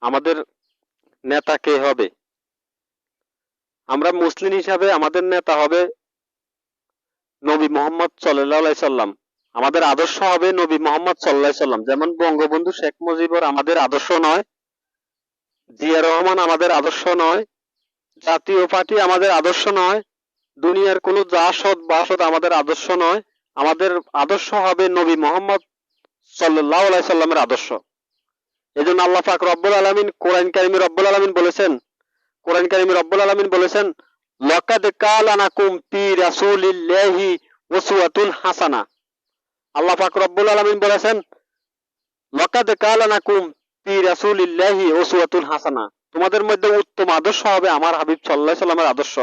আমাদের নেতা কে হবে? আমরা মুসলিম হিসাবে আমাদের নেতা হবে নবী মোহাম্মদ সাল্লাল্লাহু সাল্লাম। আমাদের আদর্শ হবে নবী মোহাম্মদ সাল্লাল্লাহু সাল্লাম। যেমন বঙ্গবন্ধু শেখ মুজিবুর আমাদের আদর্শ নয়, জিয়া রহমান আমাদের আদর্শ নয় জাতীয় পার্টি আমাদের আদর্শ নয়, দুনিয়ার কোনো জাসদ বাসদ আমাদের আদর্শ নয়। আমাদের আদর্শ হবে নবী মোহাম্মদ সাল্লাহ আদর্শ। এই জন্য আল্লাহ পাক রব্বুল আলমিন কোরআন কারিমি রব্বুল আলমিন বলেছেন, কোরআন কারিমি রব্বুল আলমিন বলেছেন, লকাদ কালানাকুম পি রাসূলিল্লাহি ওসুয়াতুন হাসানা। আল্লাহ রব্বুল আলমিন বলেছেন, লকাদ কালানাকুম পি রাসূলিল্লাহি ওসুয়াতুন হাসানা। তোমাদের মধ্যে উত্তম আদর্শ হবে আমার হাবিব সাল্লাহ সাল্লামের আদর্শ।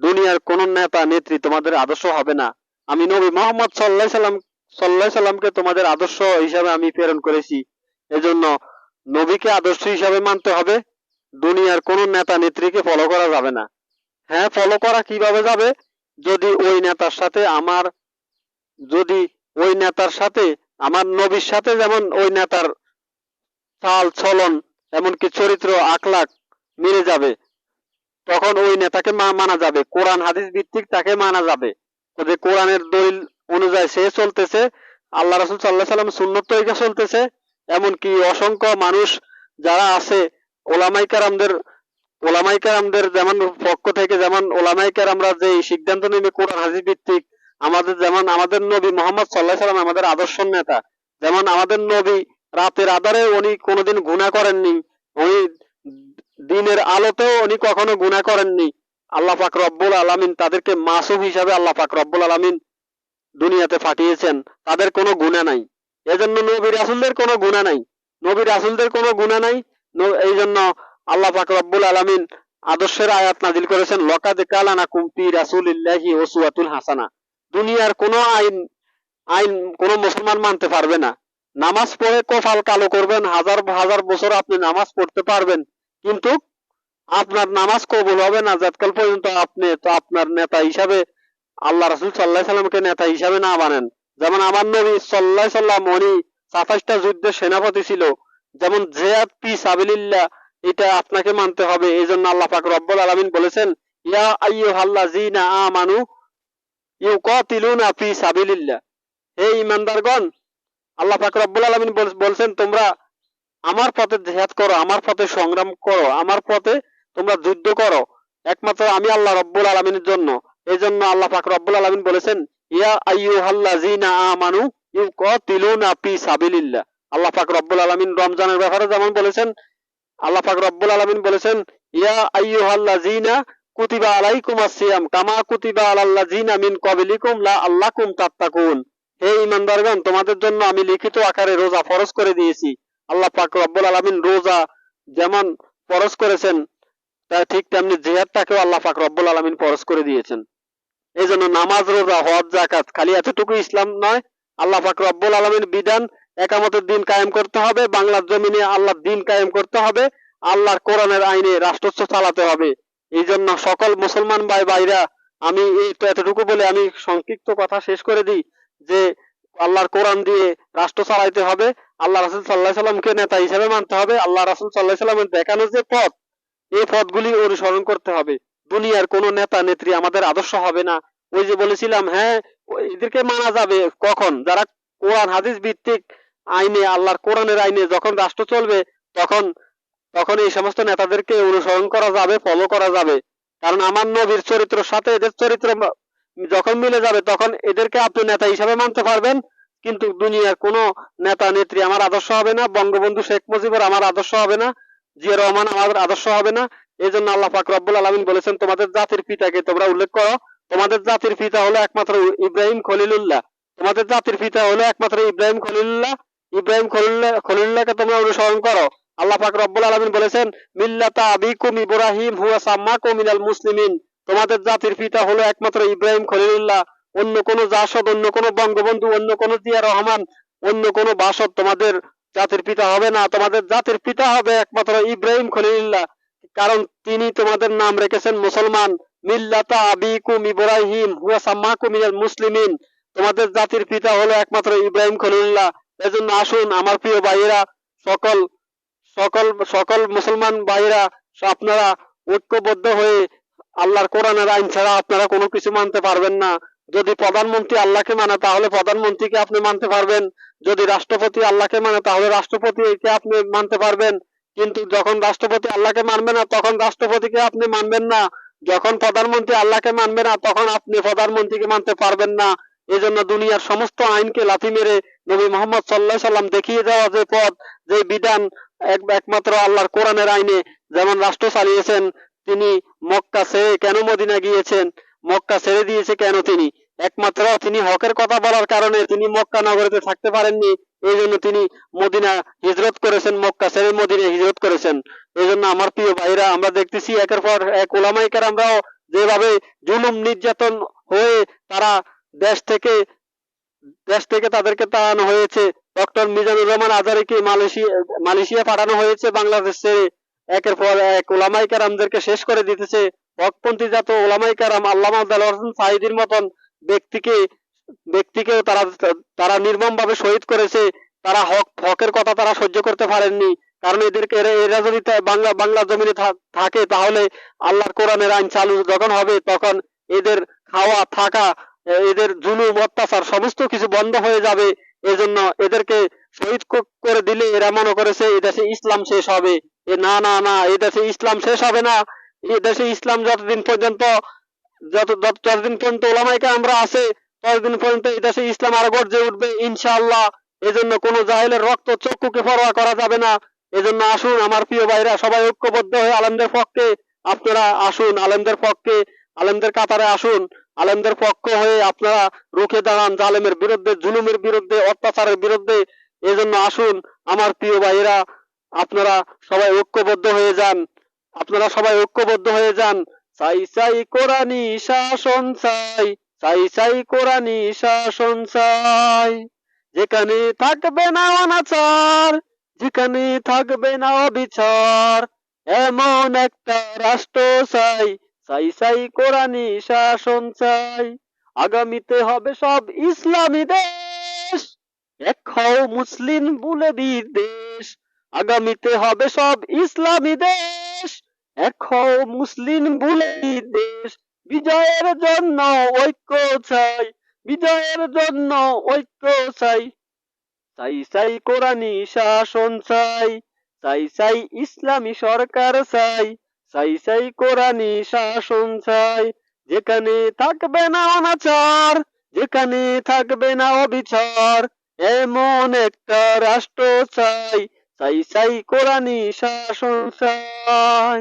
দুনিয়ার কোন নেতা, নেত্রী তোমাদের আদর্শ হবে না। আমি নবী মোহাম্মদ সাল্লাহ সাল্লাম সাল্লাহ সাল্লামকে তোমাদের আদর্শ হিসাবে আমি প্রেরণ করেছি। এজন্য নবীকে আদর্শ হিসাবে মানতে হবে। দুনিয়ার কোন নেতা, নেত্রীকে ফলো করা যাবে না। হ্যাঁ ফলো করা কীভাবে যাবে? যদি ওই নেতার সাথে আমার, যদি ওই নেতার সাথে, আমার নবীর সাথে যেমন ওই নেতার চাল, চলন এমনকি চরিত্র, আখলাখ মিলে যাবে। তখন ওই নেতাকে মানা যাবে। কোরআন, হাদিস ভিত্তিক তাকে মানা যাবে। যে কোরআনের দলিল অনুযায়ী সে চলতেছে, আল্লাহ রসুল সাল্লাহ সাল্লাম সুন্নত তরিকা চলতেছে, এমনকি অসংখ্য মানুষ যারা আছে ওলামাই কারামদের ওলামাই কারামদের যেমন পক্ষ থেকে যেমন ওলামাই কারামরা যে সিদ্ধান্ত নেবে কোরআন, হাদিস ভিত্তিক, আমাদের যেমন, আমাদের নবী মোহাম্মদ সাল্লাহ সাল্লাম আমাদের আদর্শ নেতা, যেমন আমাদের নবী রাতের আধারে উনি কোনোদিন গুণা করেননি। উনি দিনের আলোতেও উনি কখনো গুণা করেননি। আল্লাহ পাক রব্বুল আলমিন তাদেরকে মাসুম হিসাবে আল্লাহ পাক রব্বুল আলমিন দুনিয়াতে পাঠিয়েছেন। তাদের কোনো গুণা নাই। এজন্য নবী রাসুলদের কোনো গুণা নাই। নবী রাসুলদের কোনো গুণা নাই। এই জন্য আল্লাহ পাক রব্বুল আলমিন আদর্শের আয়াত নাজিল করেছেন, লকাদ কালানা কুম্পি রাসুলিল্লাহি ওসুয়াতুল হাসানা। দুনিয়ার কোনো আইন আইন কোনো মুসলমান মানতে পারবে না। নামাজ পড়ে কপাল কালো করবেন, হাজার হাজার বছর আপনি নামাজ পড়তে পারবেন, কিন্তু আপনার নামাজ কবুল হবে না, যতকাল পর্যন্ত আপনি, তো আপনার নেতা হিসাবে, আল্লাহ রাসুল সাল্লাহ সাল্লামকে নেতা হিসাবে না মানেন। যেমন আমার নবী সাল্লাহ সাল্লাম, উনি সাতাশটা যুদ্ধের সেনাপতি ছিল। যেমন জেয়াদ পি সাবিল্লাহ এটা আপনাকে মানতে হবে এই জন্য আল্লাহ পাক রব্বুল আলমিন বলেছেন, ইয়া আইয়ুহাল্লাহ জিনা আমানু ইউকাতিলুনা ফি সাবিলিল্লাহ। হে ইমানদারগণ আল্লাহ পাক রব্বুল আলমিন বলছেন, তোমরা আমার পথে জেহাদ করো, আমার পথে সংগ্রাম করো, আমার পথে তোমরা যুদ্ধ করো। একমাত্র আমি আল্লাহ রব্বুল আলমিনের জন্য। এই জন্য আল্লাহ পাক রব্বুল আলমিন বলেছেন, ইয়া আইয়ুহাল্লাযিনা আমানু ইউকাতিলুনা ফি সাবিলিল্লাহ। আল্লাহ পাক রব্বুল আলমিন রমজানের ব্যাপারে যেমন বলেছেন, আল্লাহ পাক রব্বুল আলমিন বলেছেন, ইয়া আইয়ুহাল্লাযিনা কুতিবা আলাইকুম আসিয়াম কামা কুতিবা আলাল্লাযিনা মিন ক্বাবলিকুম লা আল্লাকুম তাত্তাকুন। হে ইমানদারগণ, তোমাদের জন্য আমি লিখিত আকারে রোজা ফরজ করে দিয়েছি। আল্লাহ পাক রব্বুল আলমিন রোজা যেমন ফরজ করেছেন, তা ঠিক তেমনি জেহাদটাকেও আল্লাহ পাক রব্বুল আলমিন ফরজ করে দিয়েছেন। এই জন্য নামাজ, রোজা, হজ জাকাত খালি এতটুকু ইসলাম নয়। আল্লাহ পাক রব্বুল আলমিন বিধান একামতের দিন কায়েম করতে হবে, বাংলার জমিনে আল্লাহর দিন কায়েম করতে হবে, আল্লাহর কোরআনের আইনে রাষ্ট্র চালাতে হবে। এই জন্য সকল মুসলমান ভাই ভাইরা আমি এই তো এতটুকু বলে আমি সংক্ষিপ্ত কথা শেষ করে দিই। যে আল্লাহর কোরআন দিয়ে রাষ্ট্র চালাইতে হবে, আল্লাহ রাসুল সাল্লাহ সাল্লামকে নেতা হিসেবে মানতে হবে, আল্লাহ রাসুল সাল্লাহ সাল্লামের দেখানো যে পথ, এই পথগুলি অনুসরণ করতে হবে। দুনিয়ার কোন নেতা নেত্রী আমাদের আদর্শ হবে না। ওই যে বলেছিলাম হ্যাঁ এদেরকে মানা যাবে কখন? যারা কোরআন, হাদিস ভিত্তিক আইনে, আল্লাহর কোরআনের আইনে যখন রাষ্ট্র চলবে, তখন তখন এই সমস্ত নেতাদেরকে অনুসরণ করা যাবে ফলো করা যাবে। কারণ আমার নবীর চরিত্রের সাথে এদের চরিত্র যখন মিলে যাবে, তখন এদেরকে আপনি নেতা হিসাবে মানতে পারবেন। কিন্তু দুনিয়ার কোন নেতা, নেত্রী আমার আদর্শ হবে না, বঙ্গবন্ধু শেখ মুজিবুর আমার আদর্শ হবে না, জিয়া রহমান আমাদের আদর্শ হবে না। এই জন্য আল্লাহ পাক রব্বুল আলমিন বলেছেন, তোমাদের জাতির পিতাকে তোমরা উল্লেখ করো। তোমাদের জাতির পিতা হলো একমাত্র ইব্রাহিম খলিলুল্লাহ। তোমাদের জাতির পিতা হলো একমাত্র ইব্রাহিম খলিলুল্লাহ। ইব্রাহিম খলিল্লাহ খলিলুল্লাহকে তোমরা অনুসরণ করো। আল্লাহ পাক রব্বুল আলমিন বলেছেন, মিল্লাতা আবিকুম ইব্রাহিম হুয়া সাম্মাকুম মিনাল মুসলিমিন। তোমাদের জাতির পিতা হলো একমাত্র ইব্রাহিম খলিলুল্লাহ। অন্য কোন জাসদ, অন্য কোন বঙ্গবন্ধু, অন্য কোন জিয়া রহমান, অন্য কোন বাসদ তোমাদের জাতির পিতা হবে না। তোমাদের জাতির পিতা হবে একমাত্র ইব্রাহিম খলিল্লাহ কারণ তিনি তোমাদের নাম রেখেছেন মুসলমান। মিল্লাতা আবিকুম ইব্রাহিম মুসলিমিন। তোমাদের জাতির পিতা হলো একমাত্র ইব্রাহিম খলিলুল্লাহ। এজন্য আসুন আমার প্রিয় ভাইয়েরা, সকল সকল সকল মুসলমান ভাইয়েরা, আপনারা ঐক্যবদ্ধ হয়ে আল্লাহর কোরআনের আইন ছাড়া আপনারা কোনো কিছু মানতে পারবেন না। যদি প্রধানমন্ত্রী আল্লাহকে মানে তাহলে প্রধানমন্ত্রীকে আপনি মানতে পারবেন। যদি রাষ্ট্রপতি আল্লাহকে মানে তাহলে রাষ্ট্রপতিকে আপনি মানতে পারবেন। কিন্তু যখন রাষ্ট্রপতি আল্লাহকে মানবে না, তখন রাষ্ট্রপতিকে আপনি মানবেন না। যখন প্রধানমন্ত্রী আল্লাহকে মানবে না, তখন আপনি প্রধানমন্ত্রীকে মানতে পারবেন না। এই জন্য দুনিয়ার সমস্ত আইনকে লাথি মেরে নবী মোহাম্মদ সাল্লাহ সাল্লাম দেখিয়ে দেওয়া যে পথ, যে বিধান এক- একমাত্র আল্লাহর কোরআনের আইনে যেমন রাষ্ট্র চালিয়েছেন তিনি মক্কা ছেড়ে কেন মদিনা গিয়েছেন? মক্কা ছেড়ে দিয়েছে কেন তিনি? একমাত্র তিনি হকের কথা বলার কারণে তিনি মক্কা নগরীতে থাকতে পারেননি। এই জন্য তিনি মদিনা হিজরত করেছেন, মক্কা ছেড়ে মদিনা হিজরত করেছেন। এই জন্য আমার প্রিয় ভাইরা, আমরা দেখতেছি একের পর এক ওলামাইকার আমরাও যেভাবে জুলুম, নির্যাতন হয়ে তারা দেশ থেকে দেশ থেকে তাদেরকে তাড়ানো হয়েছে। ডক্টর মিজানুর রহমান আজারিকে মালয়েশিয়া মালয়েশিয়া পাঠানো হয়েছে বাংলাদেশ ছেড়ে। একের পর এক ওলামাই কারামদেরকে শেষ করে দিতেছে। হকপন্থী জাত ওলামাই কারাম আল্লামা দেলোয়ার হোসেন সাহিদির মতন ব্যক্তিকে, ব্যক্তিকেও তারা তারা নির্মম ভাবে শহীদ করেছে। তারা হক, হকের কথা তারা সহ্য করতে পারেননি। কারণ এদেরকে, এরা যদি বাংলা বাংলা জমিনে থাকে, তাহলে আল্লাহর কোরআনের আইন চালু যখন হবে, তখন এদের খাওয়া, থাকা, এদের জুলুম, অত্যাচার সমস্ত কিছু বন্ধ হয়ে যাবে। এজন্য এদেরকে শহীদ করে দিলে এরা মনে করেছে, এদেশে ইসলাম শেষ হবে। এ না না না এদেশে ইসলাম শেষ হবে না। এদেশে ইসলাম যতদিন পর্যন্ত, যত, যত- যতদিন পর্যন্ত ওলামাইকে আমরা আছে, ততদিন পর্যন্ত এদেশে ইসলাম আরও গর্জে উঠবে, ইনশাআল্লাহ। এজন্য কোন জাহেলের রক্ত চক্ষুকে পরোয়া করা যাবে না। এজন্য আসুন, আমার প্রিয় ভাইরা, সবাই ঐক্যবদ্ধ হয়ে আলেমদের পক্ষে আপনারা আসুন, আলেমদের পক্ষে, আলেমদের কাতারে আসুন। আলেমদের পক্ষ হয়ে আপনারা রুখে দাঁড়ান জালেমের বিরুদ্ধে, জুলুমের বিরুদ্ধে, অত্যাচারের বিরুদ্ধে। এজন্য আসুন, আমার প্রিয় ভাইয়েরা আপনারা সবাই ঐক্যবদ্ধ হয়ে যান। আপনারা সবাই ঐক্যবদ্ধ হয়ে যান। চাই চাই কোরআনি শাসন চাই। চাই চাই কোরআনি শাসন চাই। যেখানে থাকবে না অনাচার, যেখানে থাকবে না অবিচার, এমন একটা রাষ্ট্র চাই। চাই চাই কোরআনি শাসন চাই। আগামীতে হবে সব ইসলামী দেশ। এক হও মুসলিম বলে বিদেশ আগামীতে হবে সব ইসলামী দেশ। হও মুসলিম বলে বিদেশ বিজয়ের জন্য ঐক্য চাই, বিজয়ের জন্য ঐক্য চাই। চাই চাই কোরআনি শাসন চাই চাই চাই ইসলামী সরকার চাই চাই চাই কোরআনি শাসন চাই। যেখানে থাকবে না অনাচার, যেখানে থাকবে না অবিচার, এমন একটা রাষ্ট্র চাই চাই চাই কোরআনি শাসন চাই।